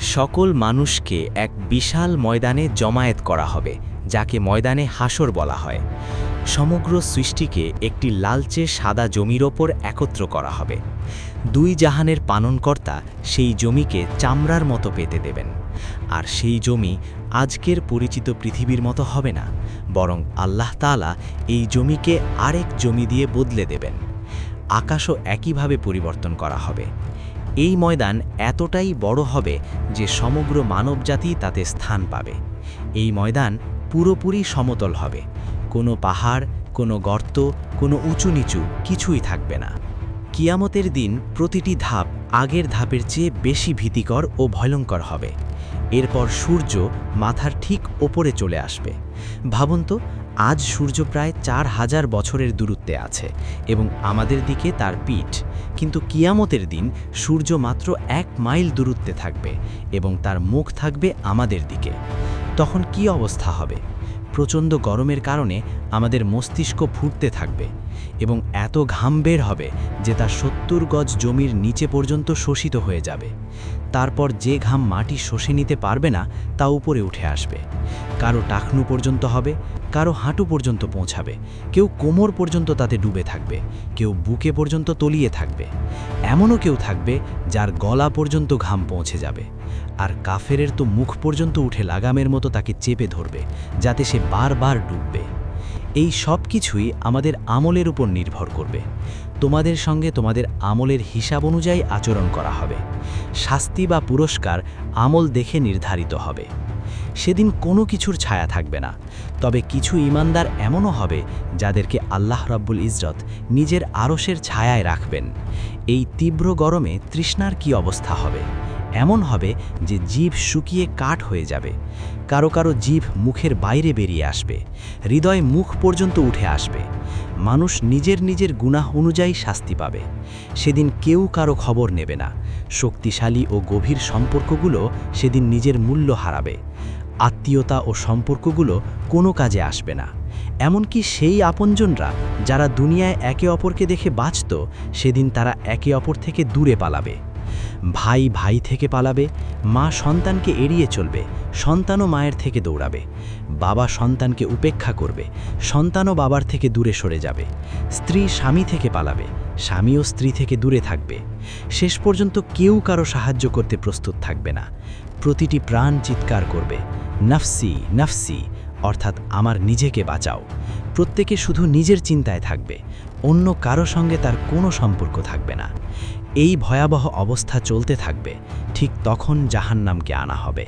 সকল মানুষকে এক বিশাল ময়দানে জমায়েত করা হবে, যাকে ময়দানে হাসর বলা হয়। সমগ্র সৃষ্টিকে একটি লালচে সাদা জমির ওপর একত্র করা হবে। দুই জাহানের পাননকর্তা সেই জমিকে চামড়ার মতো পেতে দেবেন। আর সেই জমি আজকের পরিচিত পৃথিবীর মতো হবে না, বরং আল্লাহ তাআলা এই জমিকে আরেক জমি দিয়ে বদলে দেবেন। আকাশও একইভাবে পরিবর্তন করা হবে। এই ময়দান এতটাই বড় হবে যে সমগ্র মানবজাতি তাতে স্থান পাবে। এই ময়দান পুরোপুরি সমতল হবে। কোনো পাহাড়, কোনো গর্ত, কোনো উঁচু নিচু কিছুই থাকবে না। কিয়ামতের দিন প্রতিটি ধাপ আগের ধাপের চেয়ে বেশি ভীতিকর ও ভয়ঙ্কর হবে। এরপর সূর্য মাথার ঠিক ওপরে চলে আসবে। ভাবুন তো আজ সূর্য প্রায় চার হাজার বছরের দূরত্বে আছে এবং আমাদের দিকে তার পিঠ, কিন্তু কিয়ামতের দিন সূর্য মাত্র এক মাইল দূরত্বে থাকবে এবং তার মুখ থাকবে আমাদের দিকে। তখন কি অবস্থা হবে? প্রচণ্ড গরমের কারণে আমাদের মস্তিষ্ক ফুটতে থাকবে। এবং এত ঘাম বের হবে যে তা সত্তর গজ জমির নিচে পর্যন্ত শোষিত হয়ে যাবে। তারপর যে ঘাম মাটি শোষে নিতে পারবে না, তা উপরে উঠে আসবে। কারও টাকনু পর্যন্ত হবে, কারও হাঁটু পর্যন্ত পৌঁছাবে, কেউ কোমর পর্যন্ত তাতে ডুবে থাকবে, কেউ বুকে পর্যন্ত তলিয়ে থাকবে। এমনও কেউ থাকবে যার গলা পর্যন্ত ঘাম পৌঁছে যাবে। আর কাফেরের তো মুখ পর্যন্ত উঠে লাগামের মতো তাকে চেপে ধরবে, যাতে সে বারবার ডুববে। এই সব কিছুই আমাদের আমলের উপর নির্ভর করবে। তোমাদের সঙ্গে তোমাদের আমলের হিসাব অনুযায়ী আচরণ করা হবে। শাস্তি বা পুরস্কার আমল দেখে নির্ধারিত হবে। সেদিন কোনো কিছুর ছায়া থাকবে না। তবে কিছু ইমানদার এমনও হবে যাদেরকে আল্লাহ রাব্বুল ইজরত নিজের আরশের ছায়ায় রাখবেন। এই তীব্র গরমে তৃষ্ণার কি অবস্থা হবে? এমন হবে যে জীব শুকিয়ে কাঠ হয়ে যাবে। কারও কারও জীব মুখের বাইরে বেরিয়ে আসবে। হৃদয় মুখ পর্যন্ত উঠে আসবে। মানুষ নিজের নিজের গুনাহ অনুযায়ী শাস্তি পাবে। সেদিন কেউ কারও খবর নেবে না। শক্তিশালী ও গভীর সম্পর্কগুলো সেদিন নিজের মূল্য হারাবে। আত্মীয়তা ও সম্পর্কগুলো কোনো কাজে আসবে না। এমনকি সেই আপনজনরা যারা দুনিয়ায় একে অপরকে দেখে বাঁচত, সেদিন তারা একে অপর থেকে দূরে পালাবে। ভাই ভাই থেকে পালাবে, মা সন্তানকে এড়িয়ে চলবে, সন্তানও মায়ের থেকে দৌড়াবে, বাবা সন্তানকে উপেক্ষা করবে, সন্তানও বাবার থেকে দূরে সরে যাবে, স্ত্রী স্বামী থেকে পালাবে, স্বামীও স্ত্রী থেকে দূরে থাকবে। শেষ পর্যন্ত কেউ কারও সাহায্য করতে প্রস্তুত থাকবে না। প্রতিটি প্রাণ চিৎকার করবে, নাফসি নাফসি, অর্থাৎ আমার নিজেকে বাঁচাও। প্রত্যেকে শুধু নিজের চিন্তায় থাকবে, অন্য কারও সঙ্গে তার কোনো সম্পর্ক থাকবে না। এই ভয়াবহ অবস্থা চলতে থাকবে ঠিক তখন জাহান্নামকে আনা হবে।